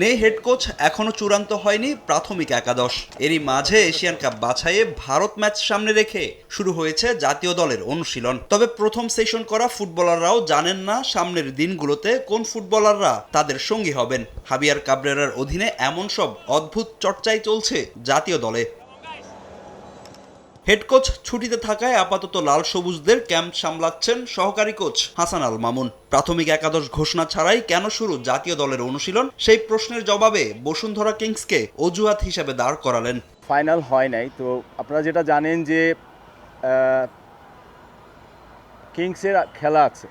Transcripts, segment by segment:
নেই head coach এখনও চূড়ান্ত হয়নি প্রাথমিক একাদশ। এরই মাঝে এশিয়ান কাপ বাছাইয়ে ভারত ম্যাচ সামনে রেখে শুরু হয়েছে জাতীয় দলের অনুশীলন। তবে প্রথম সেশন করা ফুটবলাররাও জানেন না সামনের দিনগুলোতে কোন ফুটবলাররা তাদের সঙ্গী হবেন। হাবিয়ার কাবরেরার অধীনে এমন সব অদ্ভুত চর্চাই চলছে জাতীয় দলে। হেড কোচ ছুটিতে থাকায় আপাতত লাল সবুজদের ক্যাম্প সামলাচ্ছেন সহকারী কোচ হাসান আল মামুন। প্রাথমিক একাদশ ঘোষণা ছাড়াই কেন শুরু জাতীয় দলের অনুশীলন? সেই প্রশ্নের জবাবে বসুন্ধরা কিংসকে অজুহাত হিসেবে দাঁড় করালেন। ফাইনাল হয় নাই। তো আপনারা যেটা জানেন যে কিংসের খেলা আছে।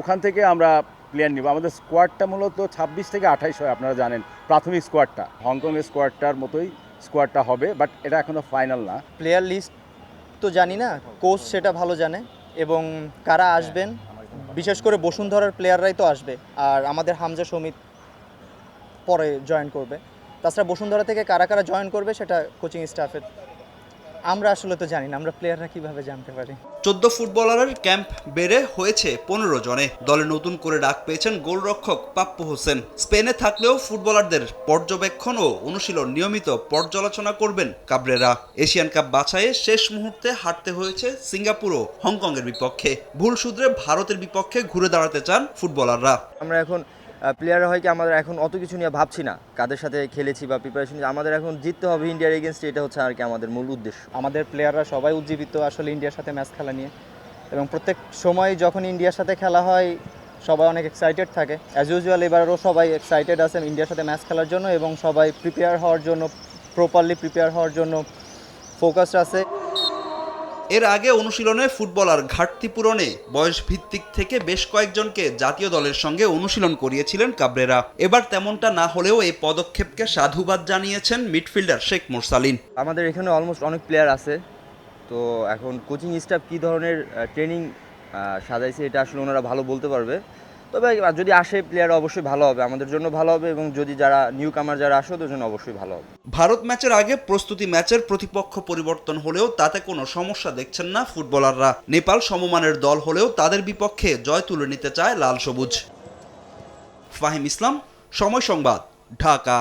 ওখান থেকে আমরা প্লেয়ার নিব। আমাদের স্কোয়াডটা মূলত ছাব্বিশ থেকে আঠাইশ হয় আপনারা জানেন। প্রাথমিক স্কোয়াডটা হংকংয়ের স্কোয়াডটার মতোই স্কোয়াডটা হবে বাট এটা এখনও ফাইনাল না। প্লেয়ার লিস্ট তো জানি না, কোচ সেটা ভালো জানে এবং কারা আসবেন, বিশেষ করে বসুন্ধরার প্লেয়াররাই তো আসবে আর আমাদের হামজা সমিত পরে জয়েন করবে। তাছাড়া বসুন্ধরা থেকে কারা কারা জয়েন করবে সেটা কোচিং স্টাফের আমরা আসলে তো জানি না আমরা প্লেয়াররা কীভাবে জানতে পারি? চোদ্দ ফুটবলারের ক্যাম্প বেড়ে হয়েছে পনেরো জনে। দলে নতুন করে ডাক পেয়েছেন গোলরক্ষক পাপ্পু হোসেন। স্পেনে থাকলেও ফুটবলারদের পর্যবেক্ষণ ও অনুশীলন নিয়মিত পর্যালোচনা করবেন কাবরেরা। এশিয়ান কাপ বাছাইয়ে শেষ মুহূর্তে হারতে হয়েছে সিঙ্গাপুর ও হংকংয়ের বিপক্ষে। ভুল সূত্রে ভারতের বিপক্ষে ঘুরে দাঁড়াতে চান ফুটবলাররা। আমরা এখন প্লেয়ার হয় কি, আমাদের এখন অত কিছু নিয়ে ভাবছি না। কাদের সাথে খেলেছি বা প্রিপারেশন আমাদের এখন জিততে হবে ইন্ডিয়ার এগেনস্ট এটা হচ্ছে আর কি আমাদের মূল উদ্দেশ্য। আমাদের প্লেয়াররা সবাই উজ্জীবিত আসলে ইন্ডিয়ার সাথে ম্যাচ খেলা নিয়ে। এবং প্রত্যেক সময় যখন ইন্ডিয়ার সাথে খেলা হয়, সবাই অনেক এক্সাইটেড থাকে। অ্যাজ ইউজুয়াল এবারও সবাই এক্সাইটেড আছে ইন্ডিয়ার সাথে ম্যাচ খেলার জন্য এবং সবাই প্রিপেয়ার হওয়ার জন্য প্রপারলি প্রিপেয়ার হওয়ার জন্য ফোকাসড আছে। এর আগে অনুশীলনে ফুটবলার ঘাটতি পূরণে বয়স ভিত্তিক থেকে বেশ কয়েকজনকে জাতীয় দলের সঙ্গে অনুশীলন করিয়েছিলেন কাবরেরা। এবার তেমনটা না হলেও এই পদক্ষেপকে সাধুবাদ জানিয়েছেন মিডফিল্ডার শেখ মোরসালিন। আমাদের এখানে অলমোস্ট অনেক প্লেয়ার আছে। তো এখন কোচিং স্টাফ কী ধরনের ট্রেনিং সাজাইছে এটা আসলে ওনারা ভালো বলতে পারবে। তবে যদি আসে প্লেয়ার অবশ্যই ভালো হবে, আমাদের জন্য ভালো হবে এবং যদি যারা নিউ কামার যারা আসে, ওদের জন্য অবশ্যই ভালো হবে। ভারত ম্যাচের আগে প্রস্তুতি ম্যাচের প্রতিপক্ষ পরিবর্তন হলেও তাতে কোনো সমস্যা দেখছেন না ফুটবলাররা। নেপাল সমমানের দল হলেও তাদের বিপক্ষে জয় তুলে নিতে চায় লাল সবুজ। ফাহিম ইসলাম, সময় সংবাদ, ঢাকা।